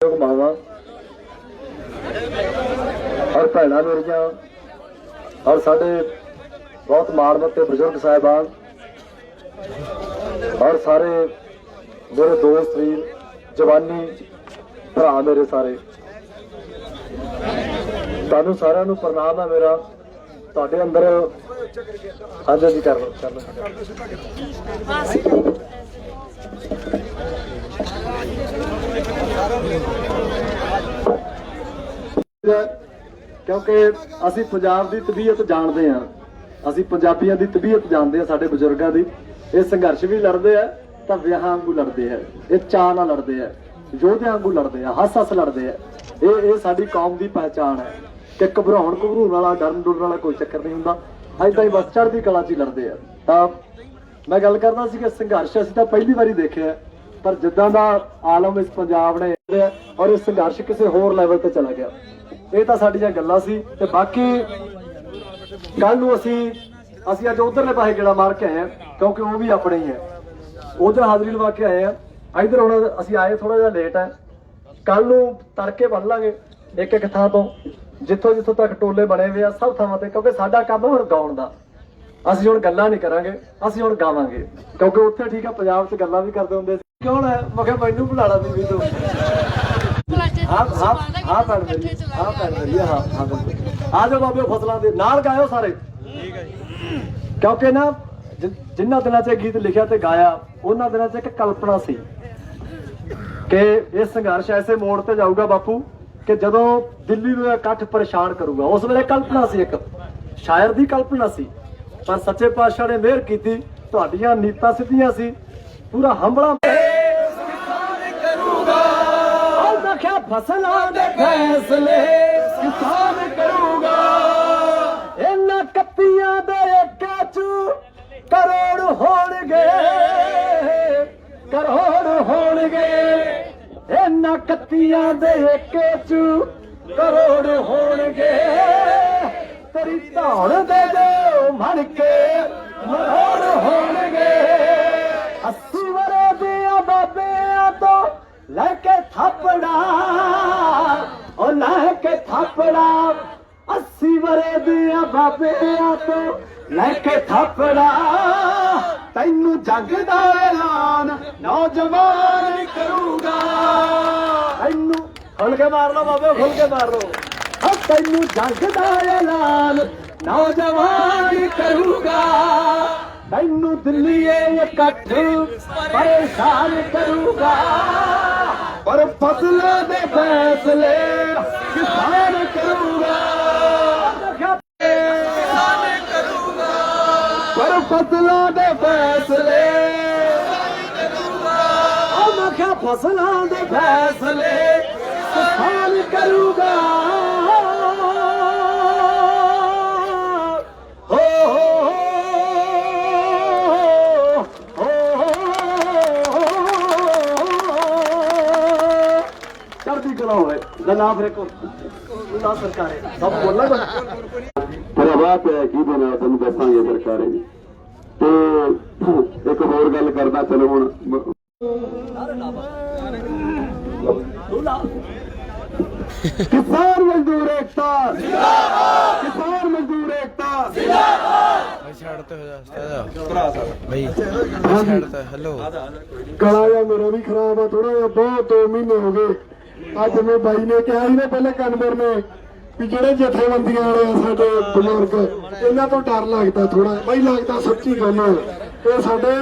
ਲੋਕ ਮਾਵਾਂ ਔਰ ਭੈਣਾਂ ਮੇਰੀਆਂ ਔਰ ਸਾਡੇ ਬਹੁਤ ਮਾਣਮੱਤੇ ਬਜ਼ੁਰਗ ਸਾਹਿਬਾਨ ਔਰ ਸਾਰੇ ਮੇਰੇ ਦੋਸਤ ਵੀ ਜਵਾਨੀ ਭਰਾ ਮੇਰੇ ਸਾਰੇ। ਤੁਹਾਨੂੰ ਸਾਰਿਆਂ ਨੂੰ ਪ੍ਰਣਾਮ ਹੈ ਮੇਰਾ। ਤੁਹਾਡੇ ਅੰਦਰ ਹਾਂਜੀ ਜੀ ਕਰ ਲਓ ਕਰ ਲਓ ਕਿਉਂਕਿ ਅਸੀਂ ਪੰਜਾਬ ਦੀ ਤਬੀਅਤ ਜਾਣਦੇ ਹਾਂ। ਅਸੀਂ ਪੰਜਾਬੀਆਂ ਦੀ ਤਬੀਅਤ ਜਾਣਦੇ ਹਾਂ, ਸਾਡੇ ਬਜ਼ੁਰਗਾਂ ਦੀ। ਇਹ ਸੰਘਰਸ਼ ਵੀ ਲੜਦੇ ਆ, ਤਾਂ ਵਿਆਹਾਂ ਵਾਂਗੂ ਲੜਦੇ ਆ। ਇਹ ਚਾਅ ਨਾਲ ਲੜਦੇ ਆ, ਯੋਧਿਆਂ ਵਾਂਗੂ ਲੜਦੇ ਆ ਹੱਸ ਹੱਸ ਲੜਦੇ ਆ। ਇਹ ਇਹ ਸਾਡੀ ਕੌਮ ਦੀ ਪਹਿਚਾਣ ਹੈ ਕਿ ਘਬਰਾਉਣ ਘਬਰੂਣ ਵਾਲਾ, ਡਰਨ ਡੁਰਨ ਵਾਲਾ ਕੋਈ ਚੱਕਰ ਨਹੀਂ ਹੁੰਦਾ। ਐਦਾਂ ਹੀ ਬਸ ਚੜ੍ਹਦੀ ਕਲਾ 'ਚ ਹੀ ਲੜਦੇ ਆ। ਤਾਂ ਮੈਂ ਗੱਲ ਕਰਦਾ ਸੀ ਕਿ ਸੰਘਰਸ਼ ਅਸੀਂ ਤਾਂ ਪਹਿਲੀ ਵਾਰੀ ਦੇਖਿਆ। ਪਰ ਜਿੱਦਾਂ ਦਾ ਆਲਮ ਇਸ ਪੰਜਾਬ ਨੇ ਔਰ ਇਹ ਸੰਘਰਸ਼ ਕਿਸੇ ਹੋਰ ਲੈਵਲ ਤੇ ਚਲਾ ਗਿਆ। ਇਹ ਤਾਂ ਸਾਡੀਆਂ ਗੱਲਾਂ ਸੀ ਤੇ ਬਾਕੀ ਕੱਲ ਨੂੰ ਅਸੀਂ ਅਸੀਂ ਅੱਜ ਉਧਰਲੇ ਪਾਸੇ ਗੇੜਾ ਮਾਰ ਕੇ ਆਏ ਹਾਂ, ਕਿਉਂਕਿ ਉਹ ਵੀ ਆਪਣੇ ਹੀ ਹੈ। ਉਧਰ ਹਾਜ਼ਰੀ ਲਵਾ ਕੇ ਆਏ ਆ ਇਧਰ ਹੁਣ ਅਸੀਂ ਆਏ ਥੋੜਾ ਜਿਹਾ ਲੇਟ ਹੈ। ਕੱਲ ਨੂੰ ਤੜਕੇ ਬੰਨ ਲਾਂਗੇ ਇੱਕ ਇੱਕ ਥਾਂ ਤੋਂ, ਜਿੱਥੋਂ ਜਿੱਥੋਂ ਤੱਕ ਟੋਲੇ ਬਣੇ ਹੋਏ ਆ, ਸਭ ਥਾਵਾਂ ਤੇ, ਕਿਉਂਕਿ ਸਾਡਾ ਕੰਮ ਹੁਣ ਗਾਉਣ ਦਾ। ਅਸੀਂ ਹੁਣ ਗੱਲਾਂ ਨਹੀਂ ਕਰਾਂਗੇ, ਅਸੀਂ ਹੁਣ ਗਾਵਾਂਗੇ, ਕਿਉਂਕਿ ਉੱਥੇ ਠੀਕ ਆ, ਪੰਜਾਬ 'ਚ ਗੱਲਾਂ ਵੀ ਕਰਦੇ ਹੁੰਦੇ ਸੀ। ਕੌਣ ਹੈ? ਮੈਂ ਕਿਹਾ ਮੈਨੂੰ ਬੁਲਾਣਾ ਵੀ ਤੂੰ। ਹਾਂ ਹਾਂ ਹਾਂ ਭੈਣ ਮੇਰੀ। ਹਾਂ ਭੈਣ ਮੇਰੀ ਹਾਂ ਹਾਂ ਬਿਲਕੁਲ। ਆ ਜਾਓ ਬਾਬੇ ਫਸਲਾਂ ਦੇ ਨਾਲ ਗਾਇਓ ਸਾਰੇ। ਠੀਕ ਹੈ ਜੀ ਕਿਉਂਕਿ ਨਾ ਜਿ- ਜਿਨ੍ਹਾਂ ਦਿਨਾਂ 'ਚ ਇਹ ਗੀਤ ਲਿਖਿਆ ਤੇ ਗਾਇਆ ਉਹਨਾਂ ਦਿਨਾਂ 'ਚ ਇੱਕ ਕਲਪਨਾ ਸੀ ਕਿ ਇਹ ਸੰਘਰਸ਼ ਐਸੇ ਮੋੜ ਤੇ ਜਾਊਗਾ ਬਾਪੂ ਕਿ ਜਦੋਂ ਦਿੱਲੀ ਨੂੰ ਇਹ ਇਕੱਠ ਪਰੇਸ਼ਾਨ ਕਰੂਗਾ। ਉਸ ਵੇਲੇ ਕਲਪਨਾ ਸੀ ਇੱਕ। ਸ਼ਾਇਰ ਦੀ ਕਲਪਨਾ ਸੀ। ਪਰ ਸੱਚੇ ਪਾਤਸ਼ਾਹ ਨੇ ਮਿਹਰ ਕੀਤੀ। ਤੁਹਾਡੀਆਂ ਨੀਤਾਂ ਸਿੱਧੀਆਂ ਸੀ। ਪੂਰਾ ਹੰਬਲਾ ਫਸਲਾਂ ਦੇ ਫੈਸਲੇ ਕਿਸਾਨ ਕਰੂਗਾ। ਇਹਨਾਂ ਕੱਤੀਆਂ ਦੇ ਏਕਾਂ ਚ ਕਰੋੜ ਹੋਣਗੇ। ਕਰੋੜ ਹੋਣਗੇ। ਇਹਨਾਂ ਕੱਤੀਆਂ ਦੇ ਏਕੇ ਚ ਕਰੋੜ ਹੋਣਗੇ। ਤੇਰੀ ਧੌਣ ਦੇ ਜੋ ਮਣ ਥਾਪੜਾ ਅੱਸੀ ਵਰੇ ਦੀਆਂ ਬਾਬਿਆਂ ਤੋਂ ਲੈ ਕੇ ਥਾਪੜਾ। ਤੈਨੂੰ ਜੰਗ ਦਾ ਐਲਾਨ ਨੌਜਵਾਨ ਕਰੂਗਾ। ਤੈਨੂੰ ਖੁੱਲ ਕੇ ਮਾਰ ਲਓ ਬਾਬੇ ਖੁੱਲ ਕੇ ਮਾਰ ਲਓ। ਹਾਂ ਤੈਨੂੰ ਜੰਗ ਦਾ ਐਲਾਨ ਨੌਜਵਾਨ ਕਰੂਗਾ। ਤੈਨੂੰ ਦਿੱਲੀ ਇਹ ਇਕੱਠ ਪਰੇਸ਼ਾਨ ਕਰੂਗਾ। ਪਰ ਫਸਲਾਂ ਦੇ ਫੈਸਲੇ ਕਿਸਾਨ ਕਰੂਗਾ। ਕਿਸਾਨ ਕਰੂਗਾ ਪਰ ਫਸਲਾਂ ਦੇ ਫੈਸਲੇ। ਉਹ ਮੈਂ ਕਿਹਾ ਫਸਲਾਂ ਦੇ ਫੈਸਲੇ। ਚੜ੍ਹਦੀ ਕਲਾ ਹੋਵੇ ਗੱਲਾਂ ਫਿਰ ਕੋ ਨਾ ਸਰਕਾਰੇ। ਸਭ ਬੋਲਣਾ ਪ੍ਰਭਾਵ ਪਿਆ ਕੀ ਬਣਾ ਤੁਹਾਨੂੰ ਦੱਸਾਂਗੇ ਸਰਕਾਰੇ ਤੇ ਇੱਕ ਹੋਰ ਗੱਲ ਕਰਦਾ ਚਲੋ ਹੁਣ। ਕਿਸਾਨ ਮਜ਼ਦੂਰ ਏਕਤਾ। ਜਿੰਦਾਬਾਦ ਕਿਸਾਨ ਮਜ਼ਦੂਰ ਏਕਤਾ। ਭਾਈ ਸਾਈਡ ਤੇ ਹੋ ਜਾ ਉਸਤਾਦ ਭਾਈ ਸਾਈਡ ਤੇ ਹੈਲੋ ਗਲਾ ਜਾਂ ਮੇਰਾ ਵੀ ਖਰਾਬ ਆ ਥੋੜਾ ਜਿਹਾ ਬਹੁਤ ਦੋ ਮਹੀਨੇ ਹੋ ਗਏ। ਅੱਜ ਮੈਂ ਬਾਈ ਨੇ ਕਿਹਾ ਸੀ ਨਾ ਪਹਿਲੇ ਕਨਵਰ ਨੇ ਵੀ ਜਿਹੜੇ ਜਥੇਬੰਦੀਆਂ ਵਾਲੇ ਆ ਸਾਡੇ ਬਜ਼ੁਰਗ, ਇਹਨਾਂ ਤੋਂ ਡਰ ਲੱਗਦਾ ਥੋੜਾ ਬਾਈ ਲੱਗਦਾ ਸੱਚੀ ਗੱਲ ਹੈ। ਇਹ ਸਾਡੇ